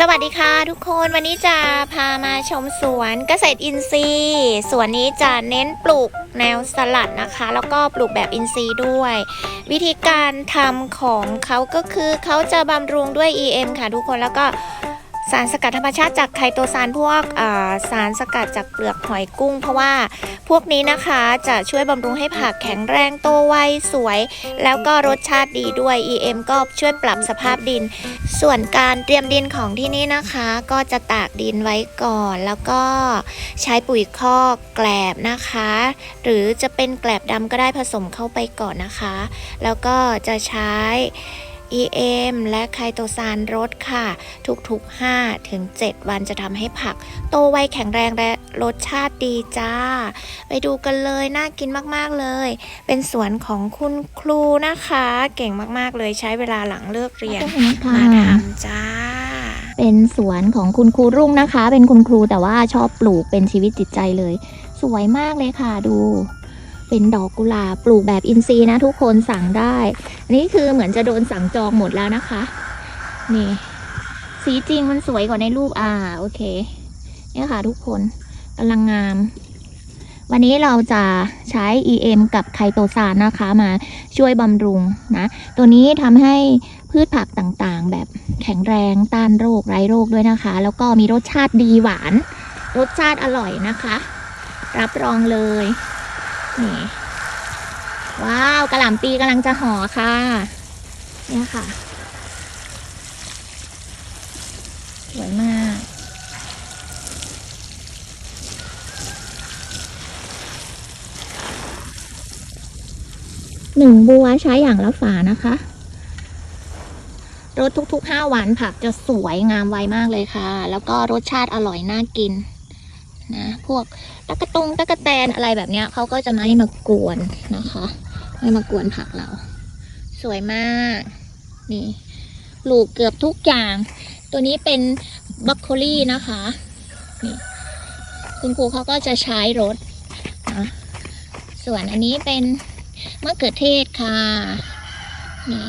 สวัสดีค่ะทุกคนวันนี้จะพามาชมสวนเกษตรอินทรีย์สวนนี้จะเน้นปลูกแนวสลัดนะคะ แล้วก็ปลูกแบบอินทรีย์ด้วย วิธีการทำของเขาก็คือเขาจะบำรุงด้วย EM ค่ะทุกคนแล้วก็ สารสกัดธรรมชาติจากไคโตซานพวกาสารสกัดจากเปลือกหอยกุ้ง เพราะว่าพวกนี้นะคะจะช่วยบำรุงให้ผักแข็งแรงโตไวสวย แล้วก็รสชาติดีด้วย EM ก็ช่วยปรับสภาพดิน ส่วนการเตรียมดินของที่นี่นะคะ ก็จะตากดินไว้ก่อน แล้วก็ใช้ปุ๋ยคอกแกลบนะคะ หรือจะเป็นแกลบดำก็ได้ผสมเข้าไปก่อนนะคะ แล้วก็จะใช้ EM และไคโตซานรดค่ะ ทุกๆ5ถึง7วันจะทำให้ผัก โตไวแข็งแรงและรสชาติดีจ้า ไปดูกันเลย น่ากินมากๆเลย เป็นสวนของคุณครูนะคะ เก่งมากๆเลยใช้เวลาหลังเลิกเรียนมาทำจ้าเป็นสวนของคุณครูรุ่งนะคะ เป็นคุณครูแต่ว่าชอบปลูกเป็นชีวิตจิตใจเลย สวยมากเลยค่ะดู เป็นดอกกุหลาบปลูกแบบอินทรีย์นะทุกคนสั่งได้ อันนี้คือเหมือนจะโดนสั่งจองหมดแล้วนะคะ นี่ สีจริงมันสวยกว่าในรูปอ่าโอเคเนี่ยค่ะทุกคนกำลังงาม วันนี้เราจะใช้ EM กับไคโตซานนะคะมาช่วยบำรุงนะ ตัวนี้ทำให้พืชผักต่างๆ แบบแข็งแรงต้านโรคไร้โรคด้วยนะคะ แล้วก็มีรสชาติดีหวาน รสชาติอร่อยนะคะ รับรองเลย นี่ว้าวกระหล่ำปีกำลังจะห่อค่ะ เนี่ยค่ะ สวยมาก หนึ่งบัวใช้อย่างละฝานะคะรสทุกๆ 5 วันผักจะสวยงามไวมากเลยค่ะ แล้วก็รสชาติอร่อยน่ากิน นะพวกตะกะตงตะกะแตนอะไรแบบเนี้ยเขาก็จะไม่มากวนนะคะไม่มากวนผักเรา สวยมากนี่ปลูกเกือบทุกอย่าง ตัวนี้เป็นบรอกโคลี่นะคะนี่คุณครูเขาก็จะใช้รถนะส่วนอันนี้เป็นมะเขือเทศค่ะนี่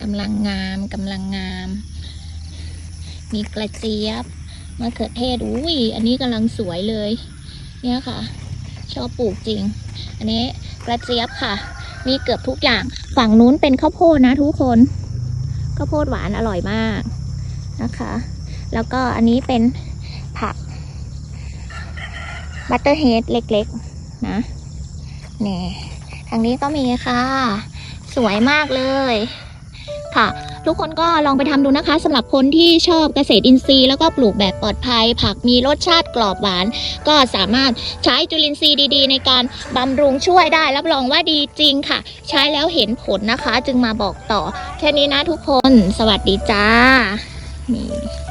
กำลังงามกำลังงาม มีกระเจี๊ยบ มะเขือเทศอุ้ยอันนี้กำลังสวยเลย เนี่ยค่ะ ชอบปลูกจริง อันนี้กระเจี๊ยบค่ะมีเกือบทุกอย่างฝั่งนู้นเป็นข้าวโพดนะทุกคนข้าวโพดหวานอร่อยมากนะคะ แล้วก็อันนี้เป็นผักบัตเตอร์เฮดเล็กๆนะนี่ทางนี้ก็มีค่ะ สวยมากเลยค่ะ ทุกคนก็ลองไปทำดูนะคะสำหรับคนที่ชอบเกษตรอินทรีย์แล้วก็ปลูกแบบปลอดภัย ผักมีรสชาติกรอบหวาน ก็สามารถใช้จุลินทรีย์ดี ๆ ในการบำรุงช่วยได้ รับรองว่าดีจริงค่ะ ใช้แล้วเห็นผลนะคะ จึงมาบอกต่อ แค่นี้นะทุกคน สวัสดีจ้านี่